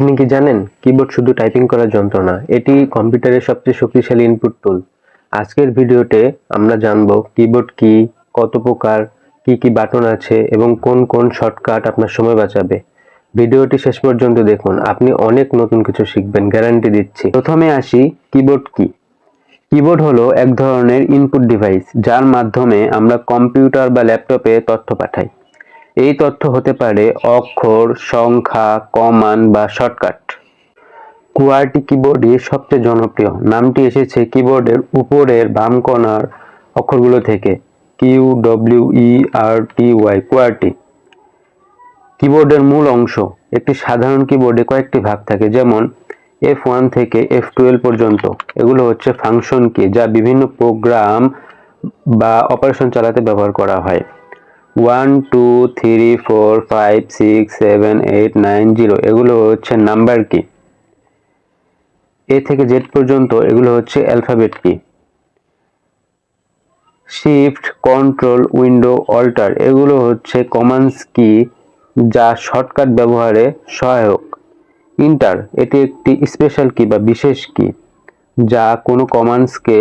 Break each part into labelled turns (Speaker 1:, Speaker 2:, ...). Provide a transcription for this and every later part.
Speaker 1: আপনি কি জানেন? কিবোর্ড শুধু টাইপিং করার যন্ত্র না, এটি কম্পিউটারের সবচেয়ে শক্তিশালী ইনপুট টুল আজকের ভিডিওতে আমরা জানব কিবোর্ড কি, কত প্রকার, কি কি বাটন আছে এবং কোন কোন শর্টকাট আপনার সময় বাঁচাবে। ভিডিওটি শেষ পর্যন্ত দেখুন, আপনি অনেক নতুন কিছু শিখবেন গ্যারান্টি দিচ্ছি। প্রথমে আসি কিবোর্ড কি। কিবোর্ড হলো এক ধরনের ইনপুট ডিভাইস যার মাধ্যমে আমরা কম্পিউটার বা ল্যাপটপে তথ্য পাঠাই। এই তথ্য হতে পারে অক্ষর, সংখ্যা, কমান বা শর্টকাট। কুয়ারটি কিবোর্ডই সবচেয়ে জনপ্রিয়। নামটি এসেছে কিবোর্ডের উপরের বাম কোণার অক্ষরগুলো থেকে। Q W E R T Y, QWERTY. কিবোর্ডের মূল অংশ। একটি সাধারণ কিবোর্ডে কয়েকটি ভাগ থাকে, যেমন এফ ওয়ান থেকে এফ টুয়েলভ পর্যন্ত। এগুলো হচ্ছে ফাংশন কি, যা বিভিন্ন প্রোগ্রাম বা অপারেশন চালাতে ব্যবহার করা হয়। One, two, three, four, five, six, seven, eight, nine, zero, এগুলো হচ্ছে নাম্বার কি? এ থেকে জেড পর্যন্ত এগুলো হচ্ছে অ্যালফাবেট কি? শিফট, কন্ট্রোল, উইন্ডো, অল্টার, এগুলো হচ্ছে কমান্ডস কি? যা শর্টকাট ব্যবহারে সহায়ক। ইন্টার, এটি একটি স্পেশাল কি বা বিশেষ কি? যা কোনো কমান্ডসকে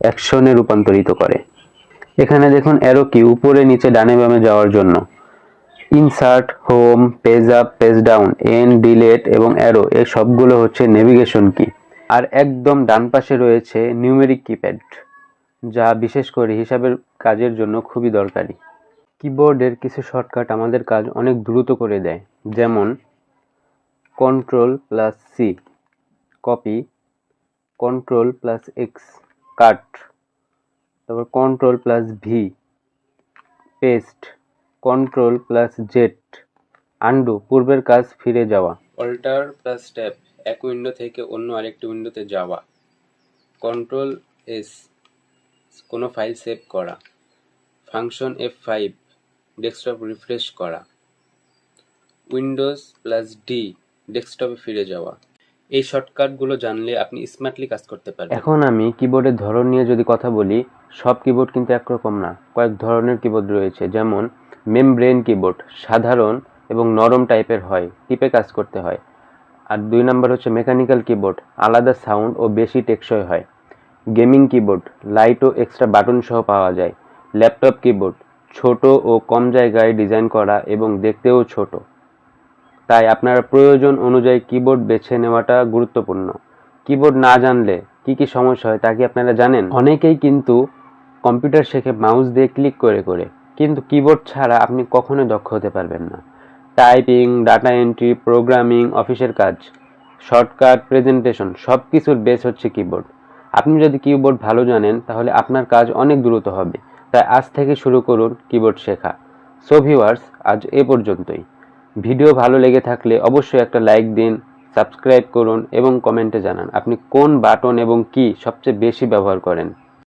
Speaker 1: অ্যাকশনে রূপান্তরিত করে। এখানে দেখুন অ্যারো কি উপরে নিচে ডানে বামে যাওয়ার জন্য। Insert home page up page down end delete এবং অ্যারো এই সবগুলো হচ্ছে নেভিগেশন কি আর একদম ডান পাশে রয়েছে নিউমেরিক কিপ্যাড যা বিশেষ করে হিসাবের কাজের জন্য খুবই দরকারি। কিবোর্ডের কিছু শর্টকাট আমাদের কাজ অনেক দ্রুত করে দেয়, যেমন control plus C copy control plus X cut তারপর control plus V paste control plus Z undo পূর্বের কাজ ফিরে যাওয়া। অল্টার প্লাস ট্যাব এক উইন্ডো থেকে অন্য আরেকটি উইন্ডোতে যাওয়া। কন্ট্রোল এস কোনো ফাইল সেভ করা। Function F five desktop refresh করা। উইন্ডোজ প্লাস ডি ডেস্কটপে ফিরে যাওয়া। এই শর্টকাটগুলো জানলে আপনি স্মার্টলি কাজ করতে পারবেন। এখন আমি কিবোর্ডের ধরন নিয়ে যদি কথা বলি, সব কিবোর্ড কিন্তু একরকম না। কয়েক ধরনের কিবোর্ড রয়েছে, যেমন মেমব্রেন কিবোর্ড সাধারণ এবং নরম টাইপের হয়, টিপে কাজ করতে হয়। আর দুই নাম্বার হচ্ছে মেকানিক্যাল কিবোর্ড আলাদা সাউন্ড ও বেশি টেকসই হয়। গেমিং কিবোর্ড লাইট ও এক্সট্রা বাটন সহ পাওয়া যায়। ল্যাপটপ কিবোর্ড ছোট ও কম জায়গায় ডিজাইন করা এবং দেখতেও ছোট। তাই আপনার প্রয়োজন অনুযায়ী কিবোর্ড বেছে নেওয়াটা গুরুত্বপূর্ণ। কিবোর্ড না জানলে কি কি সমস্যা হয় তা কি আপনারা জানেন? অনেকেই কিন্তু কম্পিউটার শেখে মাউস দিয়ে ক্লিক করে করে, কিন্তু কিবোর্ড ছাড়া আপনি কখনো দক্ষ হতে পারবেন না। টাইপিং ডাটা এন্ট্রি প্রোগ্রামিং অফিসের কাজ শর্টকাট প্রেজেন্টেশন সব কিছুর বেস হচ্ছে কিবোর্ড আপনি যদি কিবোর্ড ভালো জানেন, তাহলে আপনার কাজ অনেক দ্রুত হবে। তাই আজ থেকে শুরু করুন কিবোর্ড শেখা। সো ভিউয়ার্স আজ এ পর্যন্তই। ভিডিও ভালো লেগে থাকলে অবশ্যই একটা লাইক দিন, সাবস্ক্রাইব করুন এবং কমেন্টে জানান আপনি কোন বাটন এবং কি সবচেয়ে বেশি ব্যবহার করেন।